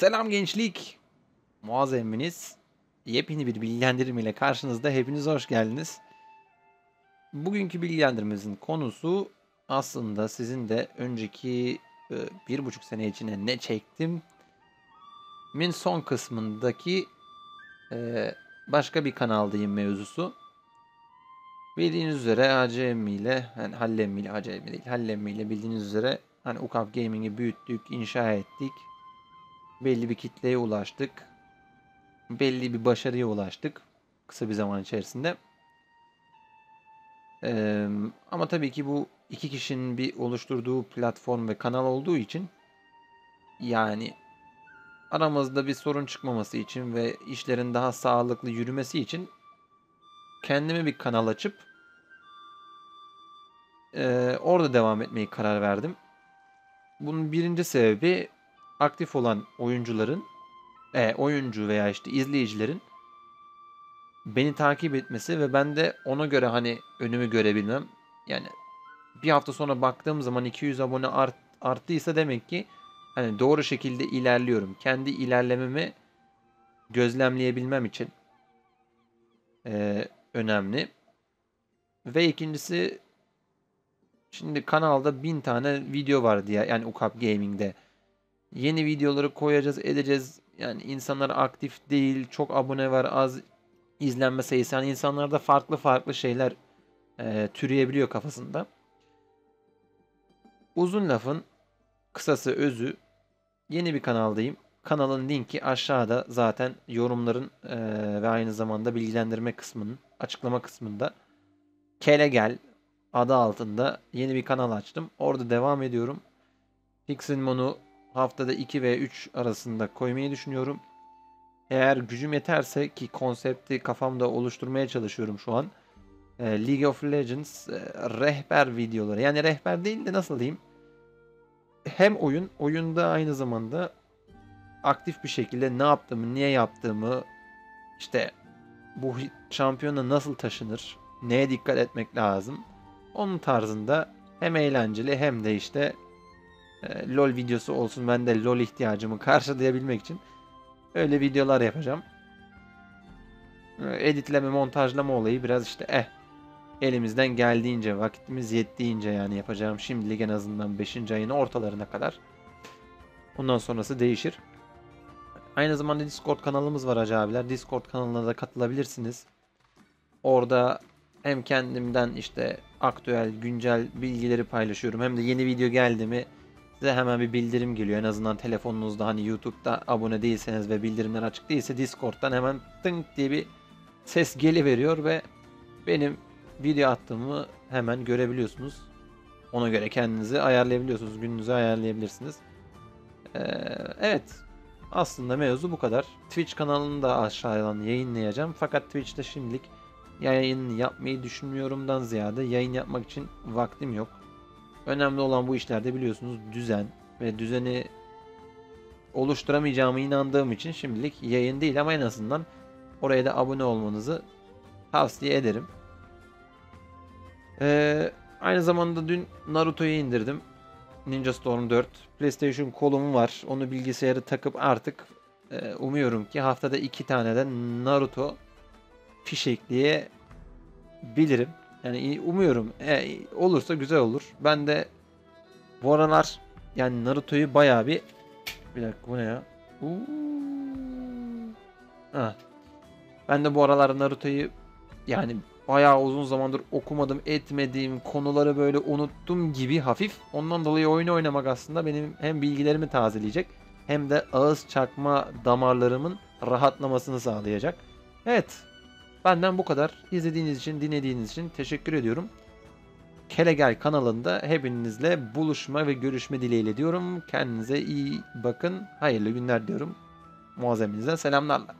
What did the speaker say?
Selam gençlik. Muazzemminiz. Yepyeni bir bilgilendirme ile karşınızda hepiniz hoş geldiniz. Bugünkü bilgilendirmemizin konusu aslında sizin de önceki e, bir buçuk sene içine ne çektim min son kısmındaki e, başka bir kanaldayım mevzusu. Bildiğiniz üzere ACM ile yani Hallem ile ACM değil Hallem ile bildiğiniz üzere hani Ukaf Gaming'i büyüttük, inşa ettik. Belli bir kitleye ulaştık. Belli bir başarıya ulaştık kısa bir zaman içerisinde. Ee, ama tabii ki bu iki kişinin bir oluşturduğu platform ve kanal olduğu için yani aramızda bir sorun çıkmaması için ve işlerin daha sağlıklı yürümesi için kendime bir kanal açıp e, orada devam etmeyi karar verdim. Bunun birinci sebebi aktif olan oyuncuların, e, oyuncu veya işte izleyicilerin beni takip etmesi ve ben de ona göre hani önümü görebilmem. Yani bir hafta sonra baktığım zaman 200 abone art, arttıysa demek ki hani doğru şekilde ilerliyorum. Kendi ilerlememi gözlemleyebilmem için e, önemli. Ve ikincisi şimdi kanalda bin tane video var diye yani Ukap Gaming'de. Yeni videoları koyacağız edeceğiz. Yani insanlar aktif değil, çok abone var, az izlenme sayısı. Yani insanlarda farklı farklı şeyler e, türeyebiliyor kafasında. Uzun lafın kısası özü yeni bir kanaldayım. Kanalın linki aşağıda zaten yorumların e, ve aynı zamanda bilgilendirme kısmının açıklama kısmında. Kele Gel adı altında yeni bir kanal açtım. Orada devam ediyorum. Pixelmon'u haftada 2 ve 3 arasında koymayı düşünüyorum. Eğer gücüm yeterse ki konsepti kafamda oluşturmaya çalışıyorum şu an. E, League of Legends e, rehber videoları. Yani rehber değil de nasıl diyeyim? Hem oyun, oyunda aynı zamanda aktif bir şekilde ne yaptığımı, niye yaptığımı, işte bu şampiyona nasıl taşınır, neye dikkat etmek lazım. Onun tarzında hem eğlenceli hem de işte e, LOL videosu olsun ben de LOL ihtiyacımı karşılayabilmek için öyle videolar yapacağım. E, editleme, montajlama olayı biraz işte eh elimizden geldiğince, vakitimiz yettiğince yani yapacağım şimdilik en azından 5. ayın ortalarına kadar. Bundan sonrası değişir. Aynı zamanda Discord kanalımız var Hacı abiler. Discord kanalına da katılabilirsiniz. Orada hem kendimden işte aktüel, güncel bilgileri paylaşıyorum. Hem de yeni video geldi mi size hemen bir bildirim geliyor. En azından telefonunuzda hani YouTube'da abone değilseniz ve bildirimler açık değilse Discord'dan hemen tınk diye bir ses geliveriyor ve benim video attığımı hemen görebiliyorsunuz. Ona göre kendinizi ayarlayabiliyorsunuz. Gününüzü ayarlayabilirsiniz. Ee, evet. Aslında mevzu bu kadar. Twitch kanalını da aşağıdan yayınlayacağım. Fakat Twitch'te şimdilik yayın yapmayı düşünmüyorumdan ziyade yayın yapmak için vaktim yok. Önemli olan bu işlerde biliyorsunuz düzen ve düzeni oluşturamayacağımı inandığım için şimdilik yayın değil ama en azından oraya da abone olmanızı tavsiye ederim. Ee, aynı zamanda dün Naruto'yu indirdim. Ninja Storm 4. PlayStation kolumu var. Onu bilgisayarı takıp artık e, umuyorum ki haftada iki tane de Naruto fişekleyebilirim. Yani umuyorum e, olursa güzel olur. Ben de bu aralar yani Naruto'yu bayağı bir bir dakika bu ne ya? Ha. Ben de bu aralar Naruto'yu yani bayağı uzun zamandır okumadım, etmediğim konuları böyle unuttum gibi hafif. Ondan dolayı oyunu oynamak aslında benim hem bilgilerimi tazeleyecek hem de ağız çakma damarlarımın rahatlamasını sağlayacak. Evet. Benden bu kadar. İzlediğiniz için, dinlediğiniz için teşekkür ediyorum. Kelegel kanalında hepinizle buluşma ve görüşme dileğiyle diyorum. Kendinize iyi bakın. Hayırlı günler diyorum. Muazzeminizden selamlarla.